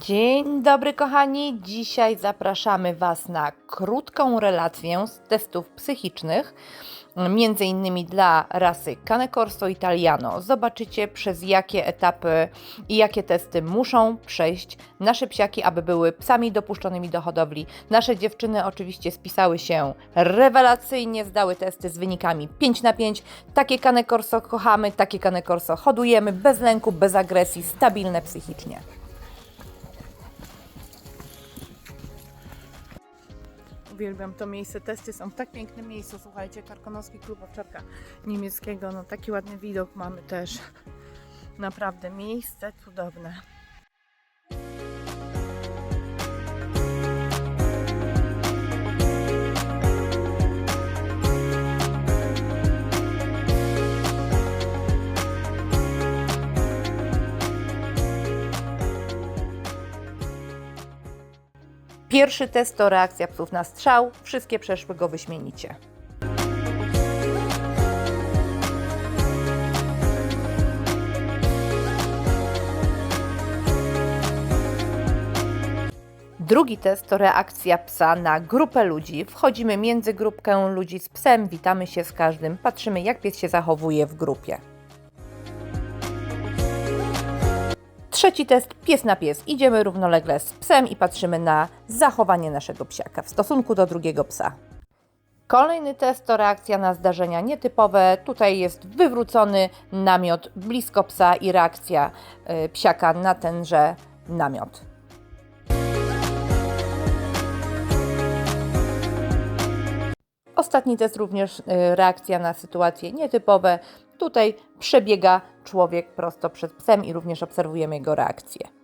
Dzień dobry, kochani. Dzisiaj zapraszamy Was na krótką relację z testów psychicznych, między innymi dla rasy Cane Corso Italiano. Zobaczycie, przez jakie etapy i jakie testy muszą przejść nasze psiaki, aby były psami dopuszczonymi do hodowli. Nasze dziewczyny oczywiście spisały się rewelacyjnie, zdały testy z wynikami 5 na 5. Takie Cane Corso kochamy, takie Cane Corso hodujemy, bez lęku, bez agresji, stabilne psychicznie. Uwielbiam to miejsce. Testy są w tak pięknym miejscu. Słuchajcie, Karkonoski Klub Owczarka Niemieckiego. No taki ładny widok mamy też. Naprawdę miejsce cudowne. Pierwszy test to reakcja psów na strzał. Wszystkie przeszły go wyśmienicie. Drugi test to reakcja psa na grupę ludzi. Wchodzimy między grupkę ludzi z psem, witamy się z każdym, patrzymy jak pies się zachowuje w grupie. Trzeci test pies na pies. Idziemy równolegle z psem i patrzymy na zachowanie naszego psiaka w stosunku do drugiego psa. Kolejny test to reakcja na zdarzenia nietypowe. Tutaj jest wywrócony namiot blisko psa i reakcja y, psiaka na tenże namiot. Ostatni test również y, reakcja na sytuacje nietypowe. Tutaj przebiega człowiek prosto przed psem i również obserwujemy jego reakcję.